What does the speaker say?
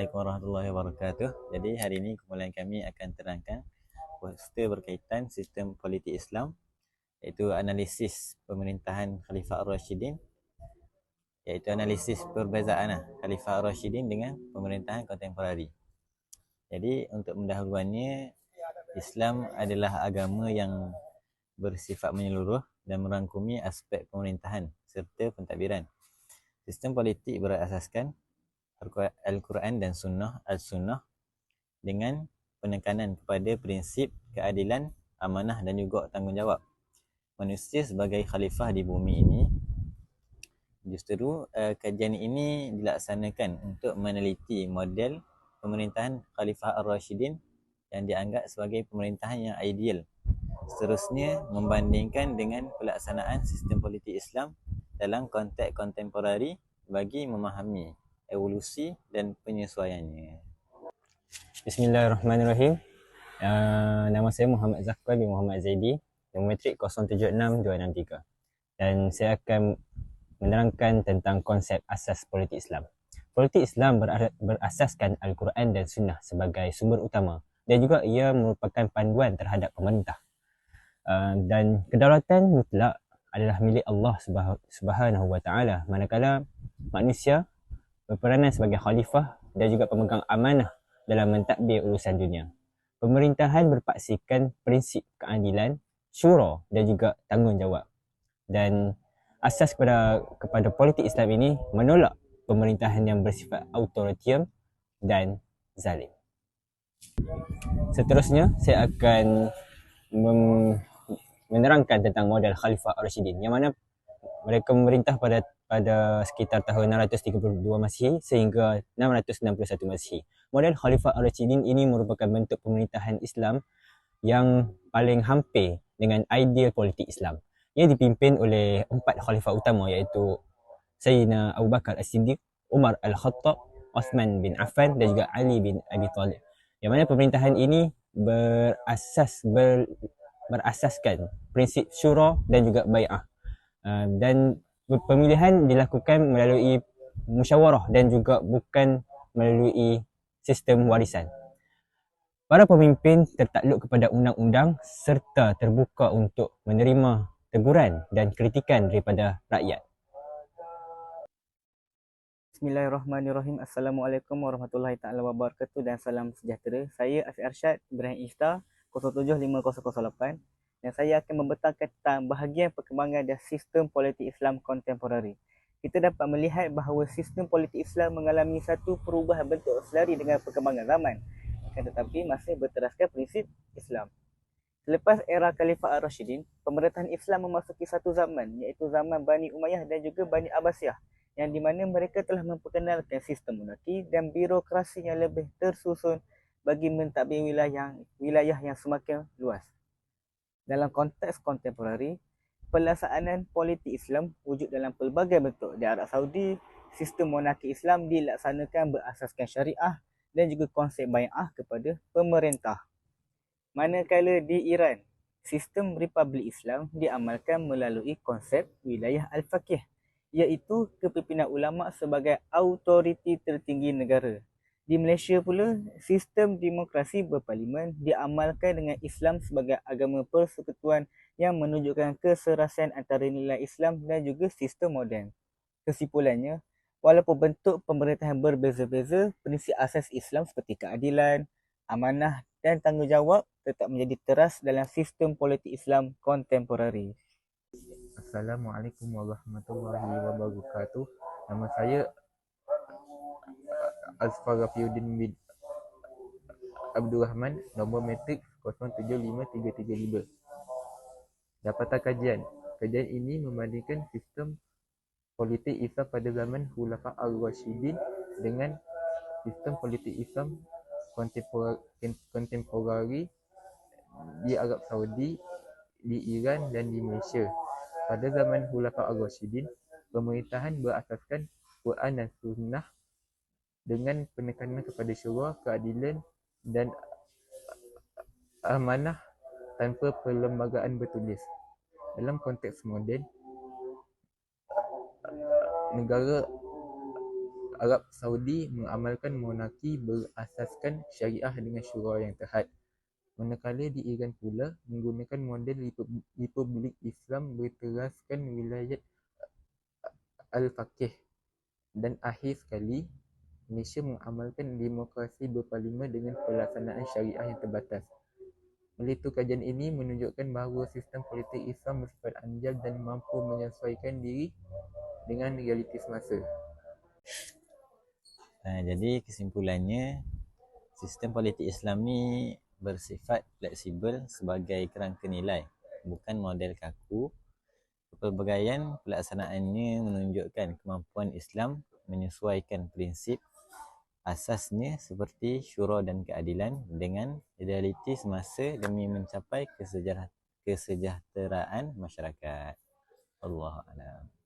Assalamualaikum warahmatullahi wabarakatuh. Jadi hari ini kumpulan kami akan terangkan poster berkaitan sistem politik Islam iaitu analisis pemerintahan Khalifah Ar-Rashidin iaitu analisis perbezaan lah, Khalifah Ar-Rashidin dengan pemerintahan kontemporari. Jadi untuk mendahuluannya Islam adalah agama yang bersifat menyeluruh dan merangkumi aspek pemerintahan serta pentadbiran. Sistem politik berasaskan Al-Quran dan Sunnah Al-Sunnah dengan penekanan kepada prinsip keadilan, amanah dan juga tanggungjawab. Manusia sebagai khalifah di bumi ini justru uh, kajian ini dilaksanakan untuk meneliti model pemerintahan Khalifah Ar-Rashidin yang dianggap sebagai pemerintahan yang ideal. Seterusnya membandingkan dengan pelaksanaan sistem politik Islam dalam konteks kontemporari bagi memahami evolusi dan penyesuaiannya. Bismillahirrahmanirrahim. Uh, nama saya Muhammad Zafar bin Muhammad Zaidi, Geometrik 076263. Dan saya akan menerangkan tentang konsep asas politik Islam. Politik Islam berasaskan Al-Quran dan Sunnah sebagai sumber utama dan juga ia merupakan panduan terhadap pemerintah. Uh, dan kedaulatan mutlak adalah milik Allah Subhanahu Wa Taala manakala manusia berperanan sebagai khalifah dan juga pemegang amanah dalam mentadbir urusan dunia. Pemerintahan berpaksikan prinsip keadilan, syura dan juga tanggungjawab. Dan asas kepada kepada politik Islam ini menolak pemerintahan yang bersifat autoritium dan zalim. Seterusnya saya akan menerangkan tentang model Khalifah Ar-Rashidin yang mana mereka memerintah pada pada sekitar tahun 632 Masihi sehingga 661 Masihi. Model Khalifah Ar-Rashidin ini merupakan bentuk pemerintahan Islam yang paling hampir dengan ideal politik Islam. Ia dipimpin oleh empat khalifah utama iaitu Sayyidina Abu Bakar As-Siddiq, Umar Al-Khattab, Osman bin Affan dan juga Ali bin Abi Talib. Yang mana pemerintahan ini berasas ber, berasaskan prinsip syura dan juga bai'ah. Uh, dan pemilihan dilakukan melalui musyawarah dan juga bukan melalui sistem warisan. Para pemimpin tertakluk kepada undang-undang serta terbuka untuk menerima teguran dan kritikan daripada rakyat. Bismillahirrahmanirrahim. Assalamualaikum warahmatullahi taala wabarakatuh dan salam sejahtera. Saya Afiq Arsyad Ibrahim Ifta 075008 dan saya akan membentangkan tentang bahagian perkembangan dan sistem politik Islam kontemporari. Kita dapat melihat bahawa sistem politik Islam mengalami satu perubahan bentuk selari dengan perkembangan zaman. Tetapi masih berteraskan prinsip Islam. Selepas era Khalifah Ar-Rashidin, pemerintahan Islam memasuki satu zaman iaitu zaman Bani Umayyah dan juga Bani Abbasiyah yang di mana mereka telah memperkenalkan sistem monarki dan birokrasi yang lebih tersusun bagi mentadbir wilayah wilayah yang semakin luas dalam konteks kontemporari, pelaksanaan politik Islam wujud dalam pelbagai bentuk. Di Arab Saudi, sistem monarki Islam dilaksanakan berasaskan syariah dan juga konsep bay'ah kepada pemerintah. Manakala di Iran, sistem Republik Islam diamalkan melalui konsep wilayah Al-Faqih iaitu kepimpinan ulama sebagai autoriti tertinggi negara di Malaysia pula, sistem demokrasi berparlimen diamalkan dengan Islam sebagai agama persekutuan yang menunjukkan keserasian antara nilai Islam dan juga sistem moden. Kesimpulannya, walaupun bentuk pemerintahan berbeza-beza, prinsip asas Islam seperti keadilan, amanah dan tanggungjawab tetap menjadi teras dalam sistem politik Islam kontemporari. Assalamualaikum warahmatullahi wabarakatuh. Nama saya Azfar Rafiuddin bin Abdul Rahman Nombor metrik 075335 Dapatan kajian Kajian ini membandingkan sistem politik Islam pada zaman Khulafa Al-Rashidin dengan sistem politik Islam kontemporari di Arab Saudi, di Iran dan di Malaysia. Pada zaman Khulafa Al-Rashidin, pemerintahan berasaskan Quran dan Sunnah dengan penekanan kepada syurah, keadilan dan amanah tanpa perlembagaan bertulis. Dalam konteks moden, negara Arab Saudi mengamalkan monarki berasaskan syariah dengan syura yang terhad. Manakala di Iran pula menggunakan model Repu- Republik Islam berteraskan wilayat Al-Faqih. Dan akhir sekali, Malaysia mengamalkan demokrasi berparlimen dengan pelaksanaan syariah yang terbatas. Oleh itu, kajian ini menunjukkan bahawa sistem politik Islam bersifat anjal dan mampu menyesuaikan diri dengan realiti semasa. Ha, jadi kesimpulannya sistem politik Islam ni bersifat fleksibel sebagai kerangka nilai bukan model kaku. Pelbagaian pelaksanaannya menunjukkan kemampuan Islam menyesuaikan prinsip asasnya seperti syura dan keadilan dengan realiti semasa demi mencapai kesejahteraan masyarakat. Allah Alam.